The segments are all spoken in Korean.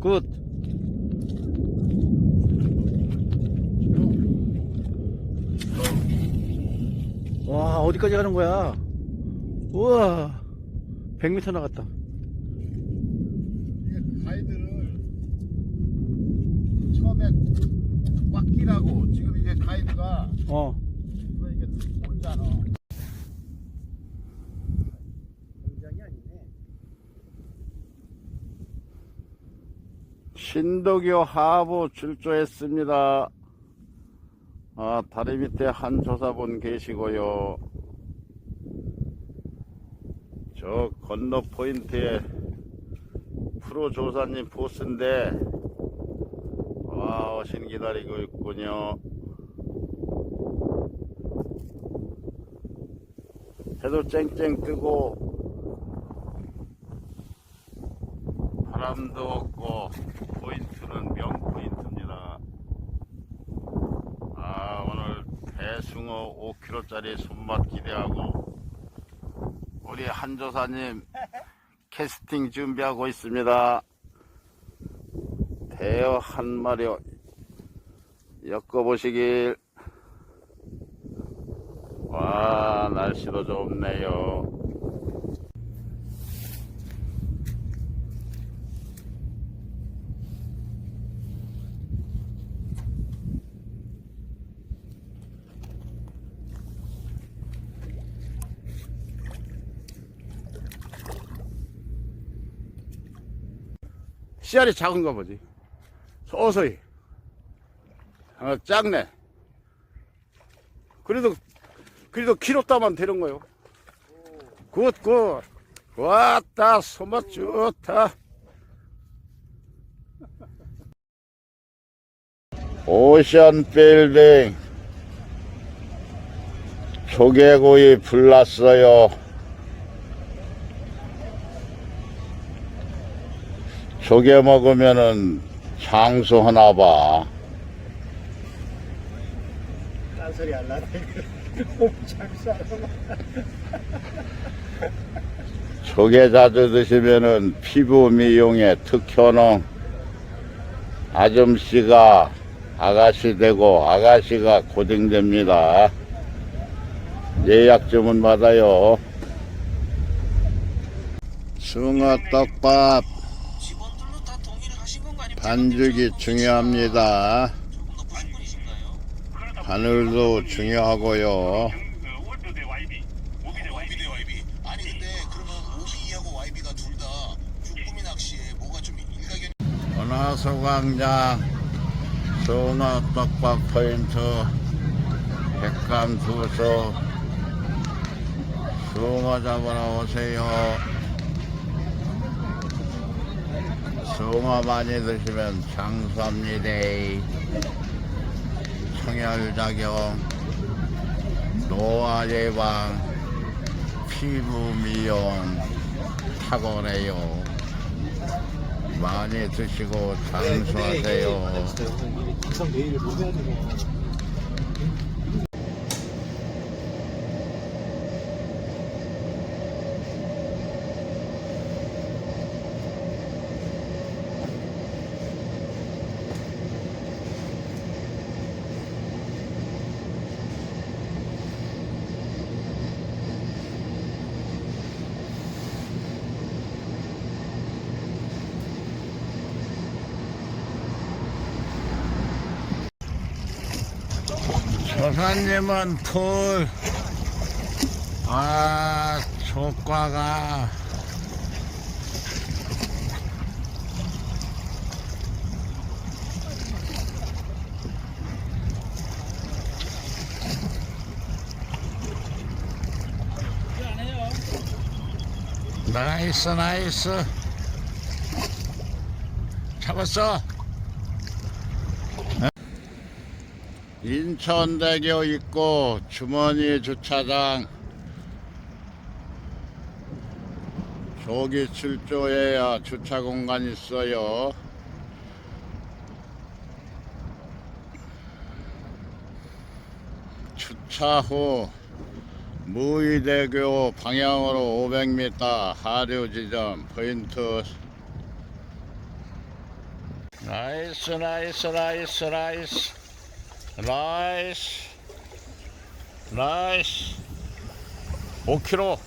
굿. 와, 어디까지 가는 거야? 우와, 100m 나갔다. 이게 가이드를 처음에 꽉 끼라고 지금 이게 가이드가 어. 이거 이게 혼자너 굉장히 아니네 신도교 하부 출조했습니다. 아, 다리 밑에 한 조사분 계시고요. 저 건너 포인트에 프로 조사님 보스인데, 와, 어신 기다리고 있군요. 해도 쨍쨍 뜨고, 바람도 없고 포인트는 명 포인트입니다. 아 오늘 대숭어 5kg짜리 손맛 기대하고 우리 한조사님 캐스팅 준비하고 있습니다. 대어 한 마리 엮어보시길. 와 날씨도 좋네요. 씨알이 작은가 보지. 서서히. 어, 작네. 그래도, 그래도 키로 따면 되는 거요. 굿, 굿. 왔다, 손맛 좋다. 오션 빌딩. 조개구이 불났어요. 조개 먹으면은 장수하나 봐. 딴소리 안 나네 조개 자주 드시면은 피부 미용에 특효능. 아줌씨가 아가씨 되고 아가씨가 고딩됩니다. 예약 주문 받아요. 숭어 떡밥 직원들로 다 동의를 하신 건가 아니면 반죽이 중요합니다. 바늘도 중요하고요. 원화소광장 숭어 떡밥 포인트 백감 두소 숭어 잡으러 오세요 숭어 많이 드시면 장수합니다. 청열작용 노화 예방 피부 미용 탁월해요. 많이 드시고 장수하세요. 조사님은 풀, 아, 조과가, 나이스, 나이스. 잡았어. 인천대교 있고 주머니 주차장 저기 출조해야 주차 공간 있어요. 주차 후 무의대교 방향으로 500m 하류 지점 포인트 나이스 나이스 나이스 나이스 나이스. 나이스. 5kg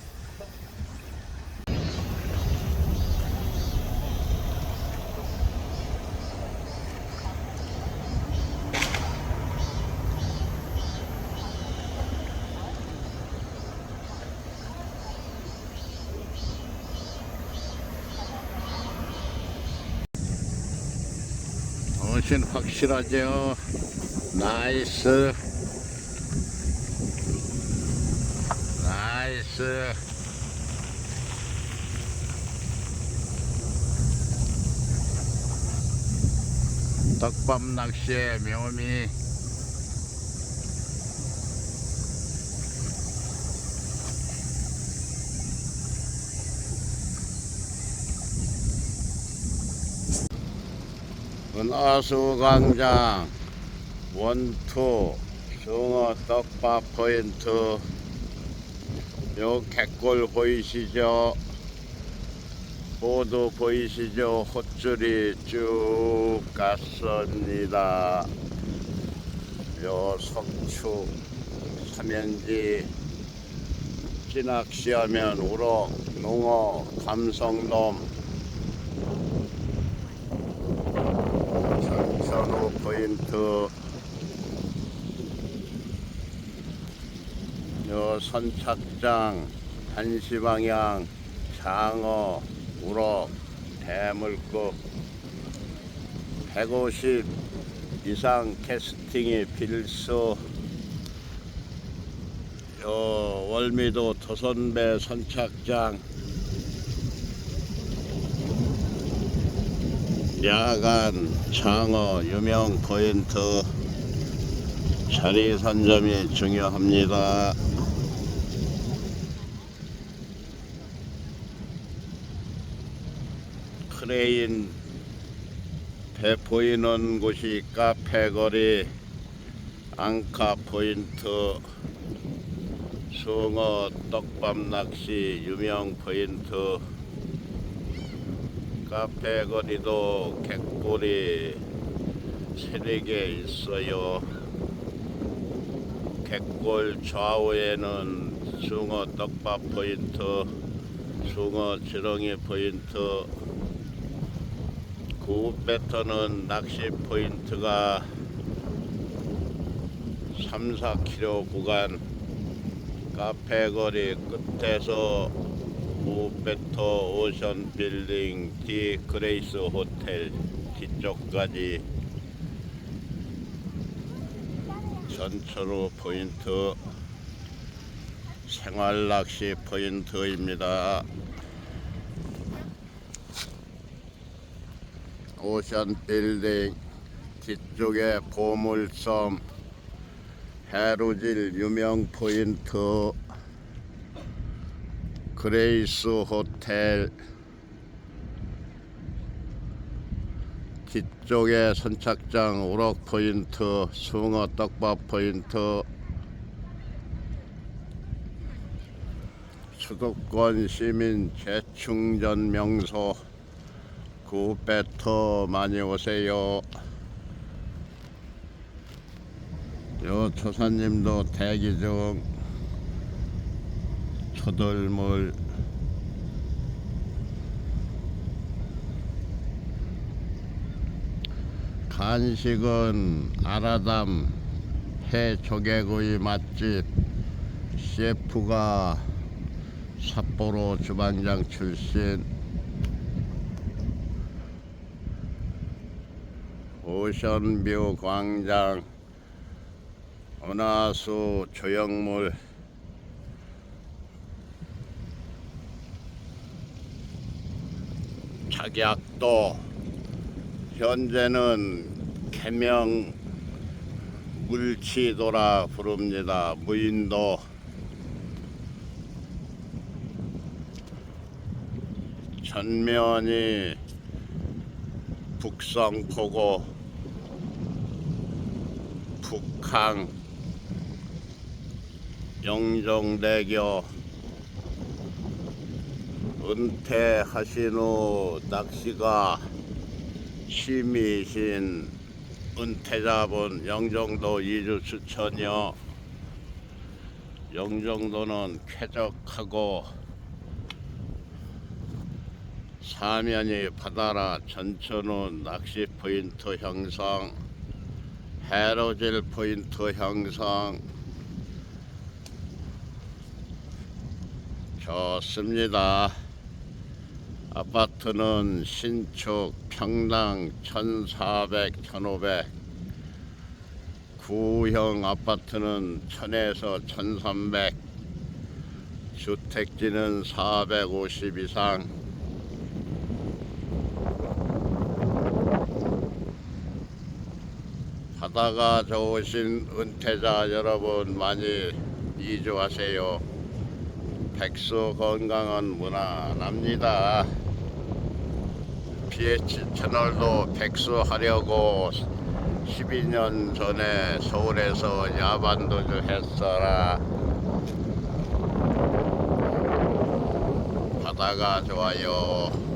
어신 확실하죠 나이스. 나이스. 떡밥 낚시의 묘미. 은하수 광장 원투 숭어 떡밥 포인트. 요 갯골 보이시죠? 보도 보이시죠? 헛줄이 쭉 갔습니다. 요 석축 삼연지 찌낚시하면 우럭 농어 감성돔. 전천후 포인트 요 선착장 한시방향 장어 우럭 대물급 150 이상 캐스팅이 필수. 요 월미도 토선배 선착장. 야간 장어 유명 포인트. 자리 선점이 중요합니다. 크레인 배 보이는 곳이 카페거리 앙카 포인트 숭어 떡밥 낚시 유명 포인트 카페 거리도 갯골이 세네 개 있어요. 갯골 좌우에는 숭어 떡밥 포인트, 숭어 지렁이 포인트, 구 배터는 낚시 포인트가 3, 4km 구간 카페 거리 끝에서 무베터 오션 빌딩 디 그레이스 호텔 뒤쪽까지 전철로 포인트 생활 낚시 포인트입니다. 오션 빌딩 뒤쪽에 보물섬 해루질 유명 포인트 그레이스 호텔 뒤쪽에 선착장 우럭 포인트 숭어 떡밥 포인트 수도권 시민 재충전 명소 구배터 많이 오세요. 요 조사님도 대기 중. 초돌물. 간식은 아라담 해 조개구이 맛집. 셰프가 삿포로 주방장 출신 오션뷰 광장 은하수 조형물. 착약도. 현재는 개명 물치도라 부릅니다. 무인도. 전면이 북성포고 북항 영종대교 은퇴하신 후 낚시가 취미신 은퇴자분 영종도 이주 추천이요. 영종도는 쾌적하고 사면이 바다라 전천후 낚시 포인트 형성 해로질 포인트 형성. 좋습니다. 아파트는 신축 평당 1400, 1500 구형 아파트는 1000에서 1300 주택지는 450 이상 바다가 좋으신 은퇴자 여러분 많이 이주하세요. 백수 건강은 무난합니다. BH 채널도 백수 하려고 12년 전에 서울에서 야반도주 했어라. 바다가 좋아요.